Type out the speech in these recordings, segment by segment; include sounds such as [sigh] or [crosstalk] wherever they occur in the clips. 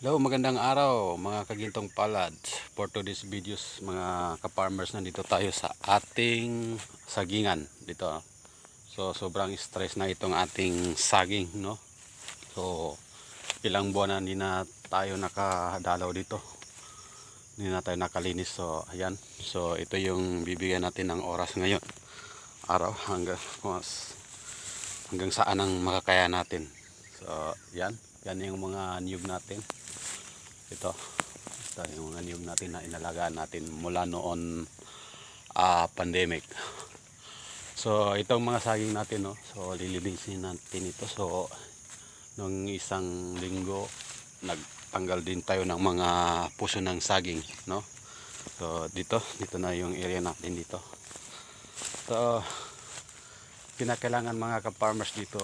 Hello, magandang araw mga kagintong palad. For today's videos, mga ka-farmers, nandito tayo sa ating sagingan dito. So, sobrang stress na itong ating saging, no? So, ilang buwan na hindi na tayo nakadalaw dito. Hindi tayo nakalinis. So, ayan. So, ito yung bibigyan natin ng oras ngayon. Araw hanggang, hanggang saan ang makakaya natin. So, yan. Yan yung mga niyog natin ito. Ito yung mga niyog natin na inalagaan natin mula noon ah pandemic. So itong mga saging natin no so lilinisin natin ito. So nung isang linggo nagtanggal din tayo ng mga puso ng saging no? So dito dito na yung area natin dito. So kinakailangan mga ka-farmers dito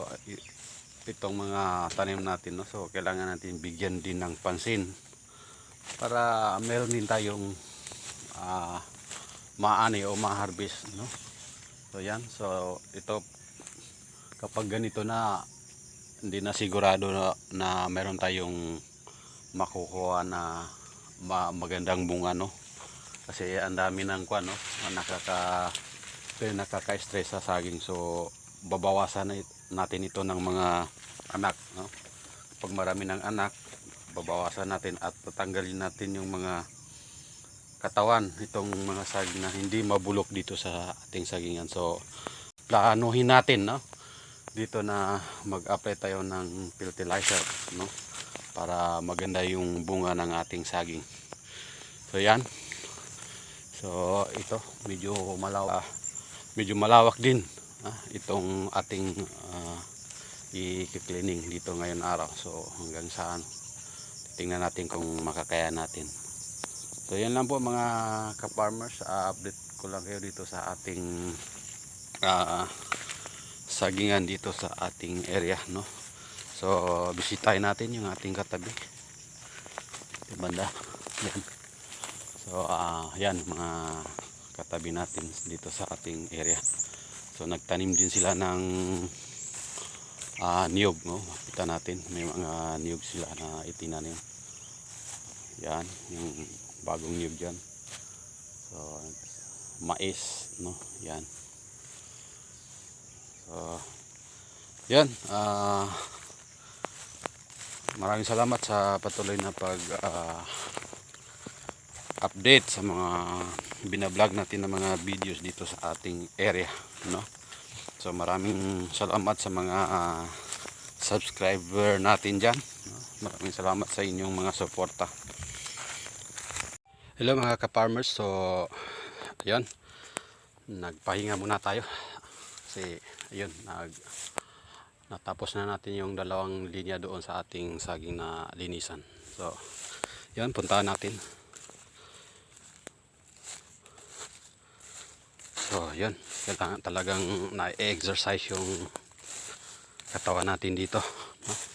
itong mga tanim natin no? So kailangan natin bigyan din ng pansin para meron din tayong ah, maani o ma-harvest no? So yan. So ito kapag ganito na hindi na sigurado na, na meron tayong makukuha na ma- magandang bunga no? Kasi ang dami ng kwan no? Na nakaka pero nakaka-stress sa saging. So babawasan natin ito ng mga anak no? Pag marami ng anak babawasan natin at tatanggalin natin yung mga katawan itong mga saging na hindi mabulok dito sa ating sagingan. So plaanuhin natin no? Dito na mag-apply tayo ng fertilizer no? Para maganda yung bunga ng ating saging. So yan. So ito medyo malawak medyo malawak din ah, itong ating ah, i-cleaning dito ngayon araw. So hanggang saan tingnan natin kung makakaya natin. So yan lang po mga ka-farmers. Uh, update ko lang kayo dito sa ating ah, sagingan dito sa ating area no? So bisitahin natin yung ating katabi. Yung banda. Yan. So ah, yan mga katabi natin dito sa ating area. So nagtanim din sila ng ah niyog no? Makita natin. May mga niyog sila na itinanim. Yan yung bagong niyog dyan. So mais no? Yan. So yan ah maraming salamat sa patuloy na pag ah, update sa mga binablog natin ng mga videos dito sa ating area no So maraming salamat sa mga ah, subscriber natin dyan. Maraming salamat sa inyong mga suporta. Hello mga ka-farmers. So ayun. Nagpahinga muna tayo. Kasi ayun, nag natapos na natin yung dalawang linya doon sa ating saging na linisan. So yun, puntahan natin. So, yun. Kailangan talagang na-exercise yung katawan natin dito.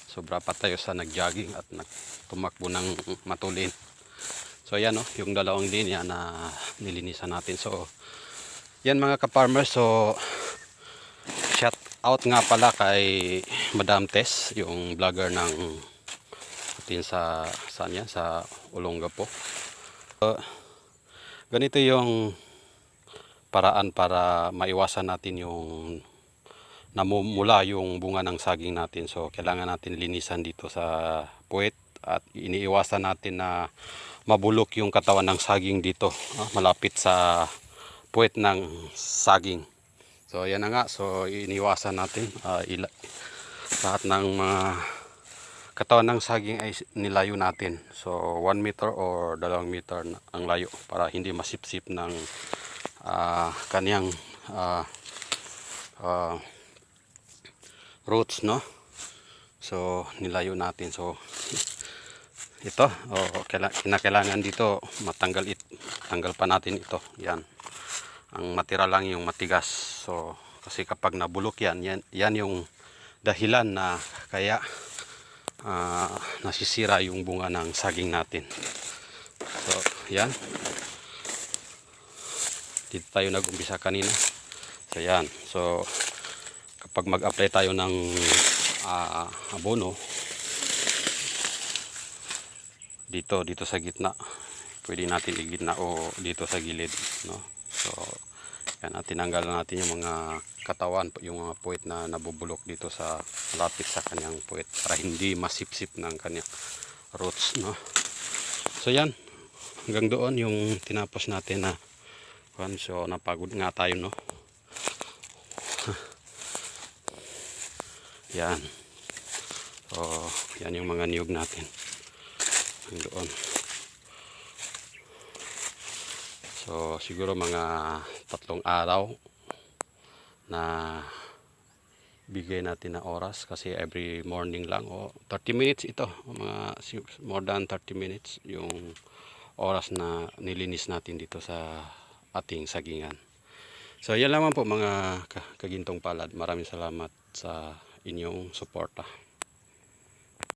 Sobra pa tayo sa nag-jogging at nagtumakbo ng matulin. So, yan no, yung dalawang linya na nilinisan natin. So, yan mga ka-farmers. So, shout out nga pala kay Madam Tess, yung vlogger ng atin sa saan yan? Sa Olongapo. So, ganito yung paraan para maiwasan natin yung namumula yung bunga ng saging natin. So, kailangan natin linisan dito sa puwet at iniiwasan natin na mabulok yung katawan ng saging dito, ah, malapit sa puwet ng saging. So, yan na nga. So, iniwasan natin ah, ila- lahat ng mga katawan ng saging ay nilayo natin. So, 1 meter or 2 meter ang layo para hindi masipsip ng ah kanyang ah, ah, roots no? So nilayo natin. So [laughs] ito oh, kaila- kinakailangan dito matanggal it tanggal pa natin ito. Yan. Ang matira lang yung matigas. So kasi kapag nabulok yan yan, yan yung dahilan na kaya ah, nasisira yung bunga ng saging natin. So yan dito tayo nag-umpisa kanina. So yan. So kapag mag-apply tayo ng ah, abono, dito dito sa gitna pwede natin igitna o dito sa gilid no so yan at tinanggal na natin yung mga katawan yung mga puwit na nabubulok dito sa lapit sa kanyang puwit para hindi masipsip ng kanyang roots no so yan hanggang doon yung tinapos natin na kwan so napagod nga tayo no? [laughs] Yan. So yan yung mga niyog natin. Doon. So siguro mga tatlong araw na bigay natin na oras kasi every morning lang o 30 minutes ito. Mga more than 30 minutes yung oras na nilinis natin dito sa ating sagingan. So yan lamang po mga ka- kagintong palad. Maraming salamat sa inyong suporta.